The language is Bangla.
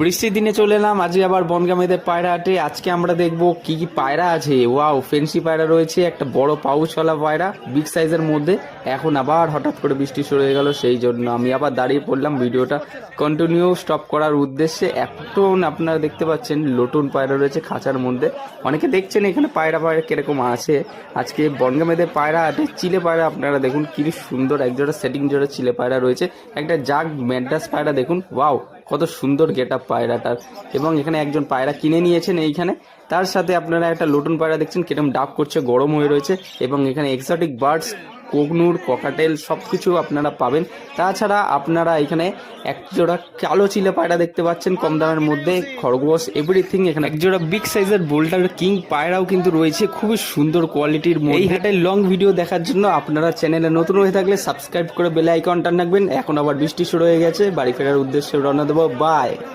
বৃষ্টির দিনে চলে এলাম। আজকে আবার বনগামেদের পায়রা হাটে। আজকে আমরা দেখব কি কি পায়রা আছে। ওয়াও ফেন্সি পায়রা রয়েছে, একটা বড় পাউচওয়ালা পায়রা বিগ সাইজের মধ্যে। এখন আবার হঠাৎ করে বৃষ্টি শুরু হয়ে গেল, সেই জন্য আমি আবার দাঁড়িয়ে পড়লাম ভিডিওটা। কন্টিনিউ স্টপ করার উদ্দেশ্যে এখন আপনারা দেখতে পাচ্ছেন লোটন পায়রা রয়েছে খাঁচার মধ্যে। অনেকে দেখছেন এখানে পায়রা পায়রা কীরকম আছে। আজকে বনগামেদের পায়রা হাটে চিলে পায়রা আপনারা দেখুন, কি সুন্দর একজোড়া সেটিং জোড়া চিলে পায়রা রয়েছে। একটা জাগ ম্যাড্রাস পায়রা দেখুন, ওয়াও কত সুন্দর গেট আপ পায়রাটার। এবং এখানে একজন পায়রা কিনে নিয়েছেন এইখানে। তার সাথে আপনারা একটা লোটন পায়রা দেখছেন কিরম ডাক করছে, গরম হয়ে রয়েছে, এবং এখানে এক্সোটিক বার্ডস কোকনুর, ককাটেল সব কিছু আপনারা পাবেন। তাছাড়া আপনারা এখানে এক জোড়া কালো চিলে পায়রা দেখতে পাচ্ছেন, কম দামের মধ্যে, খরগোশ এভরিথিং এখানে। এক জোড়া বিগ সাইজের বোল্টার কিং পায়রাও কিন্তু রয়েছে, খুবই সুন্দর কোয়ালিটির এই হাটের লং ভিডিও দেখার জন্য আপনারা চ্যানেলে নতুন হয়ে থাকলে সাবস্ক্রাইব করে বেল আইকনটা রাখবেন এখন আবার বৃষ্টি শুরু হয়ে গেছে, বাড়ি ফেরার উদ্দেশ্যে রওনা দেবো। বাই